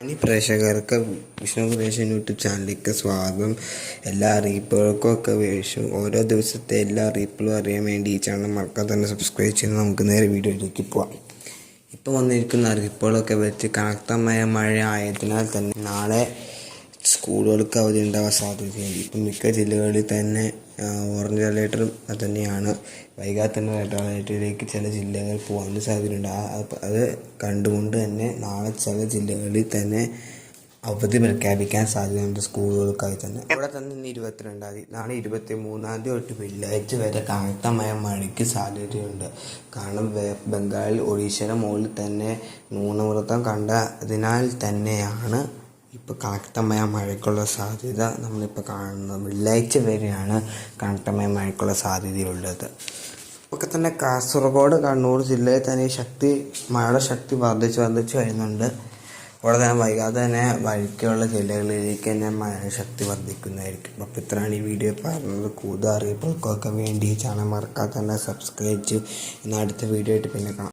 ഇനി പ്രേക്ഷകർക്ക് Vishnu creation YouTube ചാനലിലേക്ക് സ്വാഗതം. എല്ലാ അറിയിപ്പുകൾക്കും ഒക്കെ വേഷം. ഓരോ ദിവസത്തെ എല്ലാ അറിയിപ്പുകളും അറിയാൻ വേണ്ടി ഈ ചാനൽ മറക്കാതെ തന്നെ സബ്സ്ക്രൈബ് ചെയ്ത് നമുക്ക് നേരെ വീഡിയോയിലേക്ക് പോവാം. ഇപ്പോൾ വന്നിരിക്കുന്ന അറിയിപ്പുകളൊക്കെ വെച്ച് കനത്തമായ മഴ ആയതിനാൽ തന്നെ നാളെ സ്കൂളുകൾക്ക് അവധി ഉണ്ടാവാൻ സാധ്യതയുണ്ട്. ഇപ്പം മിക്ക ജില്ലകളിൽ തന്നെ ഓറഞ്ച് അലേർട്ടും തന്നെയാണ് വൈകാതെ തന്നെ റെഡ് അലേർട്ടിലേക്ക് ചില ജില്ലകൾ പോകാൻ സാധ്യതയുണ്ട്. ആ അത് കണ്ടുകൊണ്ട് തന്നെ നാളെ ചില ജില്ലകളിൽ തന്നെ അവധി പ്രഖ്യാപിക്കാൻ സാധ്യതയുണ്ട് സ്കൂളുകൾക്കായി തന്നെ. ഇവിടെ തന്നെ ഇന്ന് ഇരുപത്തിരണ്ടാം തീയതി നാളെ ഇരുപത്തി മൂന്നാം തീയതി തൊട്ട് വെള്ളിയാഴ്ച വരെ കനത്തമായ മഴയ്ക്ക് സാധ്യതയുണ്ട്. കാരണം ബംഗാളിൽ ഒഡീഷയുടെ മുകളിൽ തന്നെ ന്യൂനമർദ്ദം കണ്ടതിനാൽ തന്നെയാണ് ഇപ്പോൾ കനത്തമായ മഴയ്ക്കുള്ള സാധ്യത നമ്മളിപ്പോൾ കാണുന്നത്. വെള്ളിയാഴ്ച വരെയാണ് കനത്തമായ മഴയ്ക്കുള്ള സാധ്യതയുള്ളത്. ഒക്കെ തന്നെ കാസർഗോഡ് കണ്ണൂർ ജില്ലയിൽ തന്നെ ശക്തി മഴയുടെ ശക്തി വർദ്ധിച്ച് വർദ്ധിച്ച് വരുന്നുണ്ട്. അവിടെ തന്നെ വൈകാതെ തന്നെ വഴിക്കുള്ള ജില്ലകളിലേക്ക് തന്നെ മഴ ശക്തി വർദ്ധിക്കുന്നതായിരിക്കും. അപ്പോൾ ഇത്രയാണ് ഈ വീഡിയോ പറഞ്ഞത്. കൂടുതൽ അറിയിപ്പുകൾക്കൊക്കെ വേണ്ടി ചാനൽ മറക്കാതെ തന്നെ സബ്സ്ക്രൈബ് ചെയ്യും. എന്നാൽ അടുത്ത വീഡിയോ ആയിട്ട് പിന്നെ കാണാം.